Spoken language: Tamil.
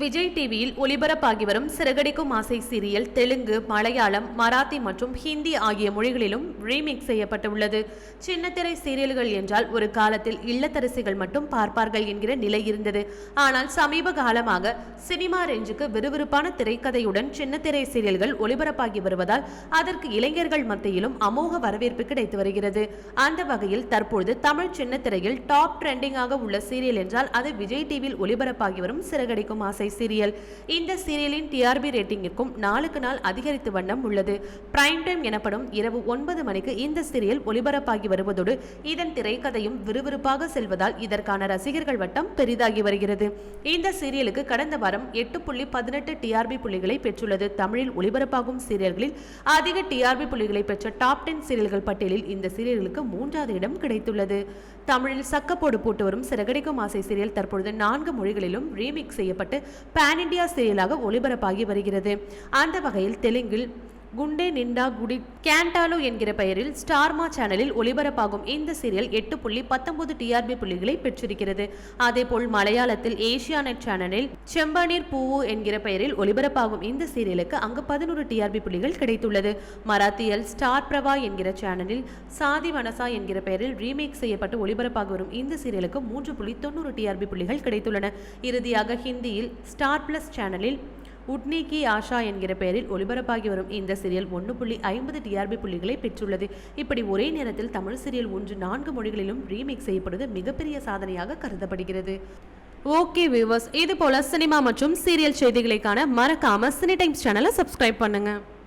விஜய் டிவியில் ஒளிபரப்பாகி வரும் சிறகடிக்கும் ஆசை சீரியல் தெலுங்கு மலையாளம் மராத்தி மற்றும் ஹிந்தி ஆகிய மொழிகளிலும் ரீமேக் செய்யப்பட்டுள்ளது. சின்னத்திரை சீரியல்கள் என்றால் ஒரு காலத்தில் இல்லத்தரசிகள் மட்டும் பார்ப்பார்கள் என்கிற நிலை இருந்தது. ஆனால் சமீப காலமாக சினிமா ரேஞ்சுக்கு விறுவிறுப்பான திரைக்கதையுடன் சின்னத்திரை சீரியல்கள் ஒளிபரப்பாகி வருவதால் அதற்கு இளைஞர்கள் மத்தியிலும் அமோக வரவேற்பு கிடைத்து வருகிறது. அந்த வகையில் தற்பொழுது தமிழ் சின்னத்திரையில் டாப் ட்ரெண்டிங்காக உள்ள சீரியல் என்றால் அது விஜய் டிவியில் ஒளிபரப்பாகி வரும் சிறகடிக்கும் ஆசை சீரியல். இந்த சீரியலின் டிஆர்பி ரேட்டிங்கிற்கும் நாளுக்கு நாள் அதிகரித்து வண்ணம் உள்ளது. பிரைம் டைம் எனப்படும் இரவு ஒன்பது மணிக்கு இந்த சீரியல் ஒளிபரப்பாகி வருவதோடு இதன் திரைக்கதையும் விறுவிறுப்பாக செல்வதால் இதற்கான ரசிகர்கள் வட்டம் பெரிதாகி வருகிறது. இந்த சீரியலுக்கு கடந்த வாரம் எட்டு புள்ளி பதினெட்டு டிஆர்பி புள்ளிகளை பெற்றுள்ளது. தமிழில் ஒளிபரப்பாகும் சீரியல்களில் அதிக டிஆர்பி புள்ளிகளை பெற்ற டாப் டென் சீரியல்கள் பட்டியலில் இந்த சீரியல்களுக்கு மூன்றாவது இடம் கிடைத்துள்ளது. தமிழில் சக்கப்போடு போட்டு வரும் சிறகடிக்கும் ஆசை சீரியல் தற்பொழுது நான்கு மொழிகளிலும் ரீமேக் செய்யப்பட்டு பேன் இண்டியா சீரியலாக ஒளிபரப்பாகி வருகிறது. அந்த வகையில் தெலுங்கில் குண்டே நிண்டா குடி கேண்டாலோ என்கிற பெயரில் ஸ்டார்மா சேனலில் ஒளிபரப்பாகும் இந்த சீரியல் எட்டு புள்ளி பத்தொன்பது டிஆர்பி புள்ளிகளை பெற்றிருக்கிறது. அதேபோல் மலையாளத்தில் ஏசியானெட் சேனலில் செம்பனீர் பூவு என்கிற பெயரில் ஒளிபரப்பாகும் இந்த சீரியலுக்கு அங்கு பதினோரு டிஆர்பி புள்ளிகள் கிடைத்துள்ளது. மராத்தியில் ஸ்டார் பிரவா என்கிற சேனலில் சாதி வனசா என்கிற பெயரில் ரீமேக் செய்யப்பட்டு ஒளிபரப்பாக வரும் இந்த சீரியலுக்கு மூன்று புள்ளி தொண்ணூறு டிஆர்பி புள்ளிகள் கிடைத்துள்ளன. இறுதியாக ஹிந்தியில் ஸ்டார் பிளஸ் சேனலில் உட்னி கி ஆஷா என்கிற பெயரில் ஒளிபரப்பாகி வரும் இந்த சீரியல் ஒன்று புள்ளி ஐம்பது டிஆர்பி புள்ளிகளை பெற்றுள்ளது. இப்படி ஒரே நேரத்தில் தமிழ் சீரியல் ஒன்று நான்கு மொழிகளிலும் ரீமேக் செய்யப்படுவது மிகப்பெரிய சாதனையாக கருதப்படுகிறது. ஓகே வியூவர்ஸ் இது போல சினிமா மற்றும் சீரியல் செய்திகளைக்கான மறக்காம சினி டைம்ஸ் சேனலை சப்ஸ்கிரைப் பண்ணுங்கள்